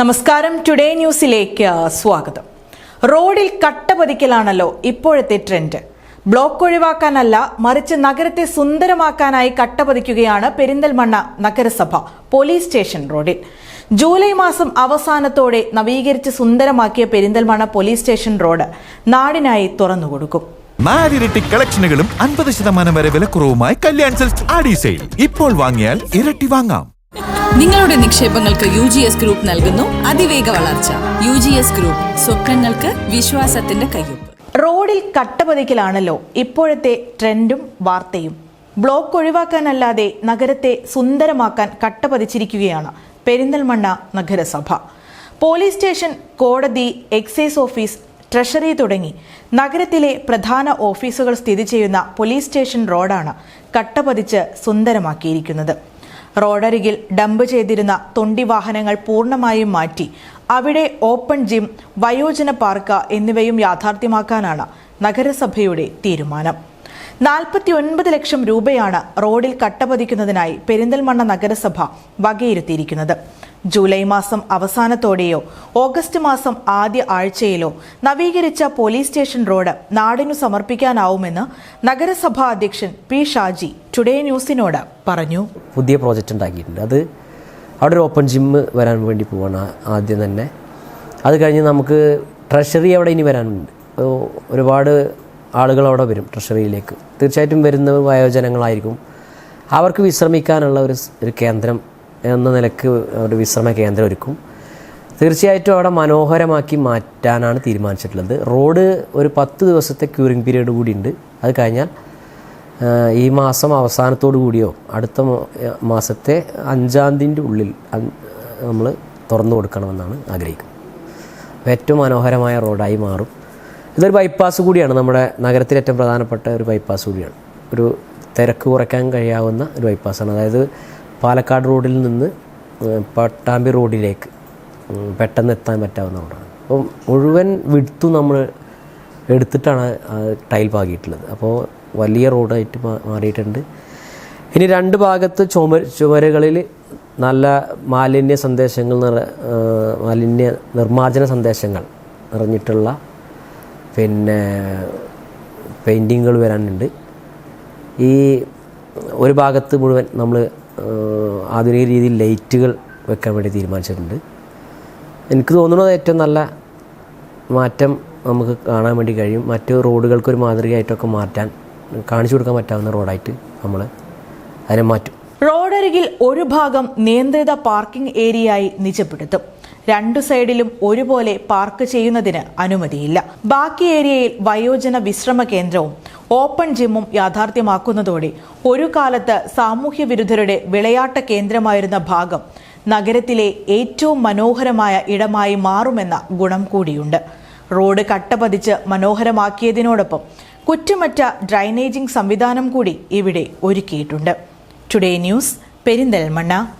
നമസ്കാരം. ടുഡേ ന്യൂസിലേക്ക് സ്വാഗതം. റോഡിൽ കട്ട പതിക്കലാണല്ലോ ഇപ്പോഴത്തെ ട്രെൻഡ് ബ്ലോക്ക് ഒഴിവാക്കാനല്ല മറിച്ച് നഗരത്തെ സുന്ദരമാക്കാനായി കട്ട പതിക്കുകയാണ് പെരിന്തൽമണ്ണ നഗരസഭ പോലീസ് സ്റ്റേഷൻ റോഡിൽ. ജൂലൈ മാസം അവസാനത്തോടെ നവീകരിച്ച് സുന്ദരമാക്കിയ പെരിന്തൽമണ്ണ പോലീസ് സ്റ്റേഷൻ റോഡ് നാടിനായി തുറന്നുകൊടുക്കും നാലിരട്ടി കളക്ഷനുകളും അൻപത് ശതമാനം വരെ വിലക്കുറവുമായി കല്യാൺ സെൽസ് ആഡി സെയിൽ. ഇപ്പോൾ വാങ്ങിയാൽ ഇരട്ടി വാങ്ങാം. നിങ്ങളുടെ നിക്ഷേപങ്ങൾക്ക് യു ജി എസ് ഗ്രൂപ്പ് നൽകുന്നു അതിവേഗ വളർച്ച. യു ജി എസ് ഗ്രൂപ്പ് സ്വപ്നങ്ങൾക്ക് വിശ്വാസത്തിന്റെ കയ്യൊപ്പ്. റോഡിൽ കട്ടപതിക്കലാണല്ലോ ഇപ്പോഴത്തെ ട്രെൻഡും വാർത്തയും. ബ്ലോക്ക് ഒഴിവാക്കാനല്ലാതെ നഗരത്തെ സുന്ദരമാക്കാൻ കട്ടപതിച്ചിരിക്കുകയാണ് പെരിന്തൽമണ്ണ നഗരസഭ. പോലീസ് സ്റ്റേഷൻ കോടതി എക്സൈസ് ഓഫീസ് ട്രഷറി തുടങ്ങി നഗരത്തിലെ പ്രധാന ഓഫീസുകൾ സ്ഥിതി ചെയ്യുന്ന പോലീസ് സ്റ്റേഷൻ റോഡാണ് കട്ടപതിച്ച് സുന്ദരമാക്കിയിരിക്കുന്നത്. റോഡരികിൽ ഡംപ് ചെയ്തിരുന്ന തൊണ്ടി വാഹനങ്ങൾ പൂർണമായും മാറ്റി. അവിടെ ഓപ്പൺ ജിം വയോജന പാർക്ക എന്നിവയും യാഥാർത്ഥ്യമാക്കാനാണ് നഗരസഭയുടെ തീരുമാനം. നാൽപ്പത്തി ഒൻപത് ലക്ഷം രൂപയാണ് റോഡിൽ കട്ടപതിക്കുന്നതിനായി പെരിന്തൽമണ്ണ നഗരസഭ വകയിരുത്തിയിരിക്കുന്നത്. ജൂലൈ മാസം അവസാനത്തോടെയോ ഓഗസ്റ്റ് മാസം ആദ്യ ആഴ്ചയിലോ നവീകരിച്ച പോലീസ് സ്റ്റേഷൻ റോഡ് നാടിനു സമർപ്പിക്കാനാവുമെന്ന് നഗരസഭാ അധ്യക്ഷൻ പി ഷാജി ടുഡേ ന്യൂസിനോട് പറഞ്ഞു. പുതിയ പ്രോജക്റ്റ് ഉണ്ടാക്കിയിട്ടുണ്ട്. അത് അവിടെ ഒരു ഓപ്പൺ ജിമ്മ് വരാൻ വേണ്ടി പോവാണ് ആദ്യം തന്നെ. അത് കഴിഞ്ഞ് നമുക്ക് ട്രഷറി അവിടെ ഇനി വരാനുണ്ട്. ഒരുപാട് ആളുകൾ അവിടെ വരും ട്രഷറിയിലേക്ക്. തീർച്ചയായിട്ടും വരുന്ന വയോജനങ്ങളായിരിക്കും. അവർക്ക് വിശ്രമിക്കാനുള്ള ഒരു ഒരു കേന്ദ്രം എന്ന നിലയ്ക്ക് ഒരു വിശ്രമ കേന്ദ്രം ഒരുക്കും. തീർച്ചയായിട്ടും അവിടെ മനോഹരമാക്കി മാറ്റാനാണ് തീരുമാനിച്ചിട്ടുള്ളത്. റോഡ് ഒരു പത്ത് ദിവസത്തെ ക്യൂറിംഗ് പീരീഡ് കൂടി ഉണ്ട്. അത് കഴിഞ്ഞാൽ ഈ മാസം അവസാനത്തോടു കൂടിയോ അടുത്ത മാസത്തെ അഞ്ചാം തീയതിന്റെ ഉള്ളിൽ നമ്മൾ തുറന്നു കൊടുക്കണമെന്നാണ് ആഗ്രഹിക്കുന്നത്. ഏറ്റവും മനോഹരമായ റോഡായി മാറും. ഇതൊരു ബൈപ്പാസ് കൂടിയാണ്. നമ്മുടെ നഗരത്തിലെ ഏറ്റവും പ്രധാനപ്പെട്ട ഒരു ബൈപ്പാസ് കൂടിയാണ്. ഒരു തിരക്ക് കുറയ്ക്കാൻ കഴിയാവുന്ന ഒരു ബൈപ്പാസാണ് അതായത് പാലക്കാട് റോഡിൽ നിന്ന് പട്ടാമ്പി റോഡിലേക്ക് പെട്ടെന്ന് എത്താൻ പറ്റാവുന്ന റോഡാണ്. അപ്പം മുഴുവൻ വിടുത്തും നമ്മൾ എടുത്തിട്ടാണ് ടൈൽ പാകിയിട്ടുള്ളത്. അപ്പോൾ വലിയ റോഡായിട്ട് മാറിയിട്ടുണ്ട്. ഇനി രണ്ട് ഭാഗത്ത് ചുമ ചുമരുകളിൽ നല്ല മാലിന്യ സന്ദേശങ്ങൾ മാലിന്യ നിർമ്മാർജന സന്ദേശങ്ങൾ നിറഞ്ഞിട്ടുള്ള പിന്നെ പെയിന്റിങ്ങുകൾ വരാനുണ്ട്. ഈ ഒരു ഭാഗത്ത് മുഴുവൻ നമ്മൾ ആധുനിക രീതിയിൽ ലൈറ്റുകൾ വെക്കാൻ വേണ്ടി തീരുമാനിച്ചിട്ടുണ്ട്. എനിക്ക് തോന്നുന്നത് ഏറ്റവും നല്ല മാറ്റം നമുക്ക് കാണാൻ വേണ്ടി കഴിയും. മറ്റ് റോഡുകൾക്കൊരു മാതൃകയായിട്ടൊക്കെ മാറ്റാൻ കാണിച്ചു കൊടുക്കാൻ പറ്റാവുന്ന റോഡായിട്ട് നമ്മൾ അതിനെ മാറ്റും. റോഡരികിൽ ഒരു ഭാഗം നിയന്ത്രിത പാർക്കിംഗ് ഏരിയയായി നിജപ്പെടുത്തും. രണ്ടു സൈഡിലും ഒരുപോലെ പാർക്ക് ചെയ്യുന്നതിന് അനുമതിയില്ല. ബാക്കി ഏരിയയിൽ വയോജന വിശ്രമ കേന്ദ്രവും ഓപ്പൺ ജിമ്മും യാഥാർത്ഥ്യമാക്കുന്നതോടെ ഒരു കാലത്ത് സാമൂഹ്യ വിരുദ്ധരുടെ വിളയാട്ട കേന്ദ്രമായിരുന്ന ഭാഗം നഗരത്തിലെ ഏറ്റവും മനോഹരമായ ഇടമായി മാറുമെന്ന ഗുണം കൂടിയുണ്ട്. റോഡ് കട്ടപതിച്ച് മനോഹരമാക്കിയതിനോടൊപ്പം കുറ്റമറ്റ ഡ്രൈനേജിംഗ് സംവിധാനം കൂടി ഇവിടെ ഒരുക്കിയിട്ടുണ്ട്. Today news Perinthalmanna.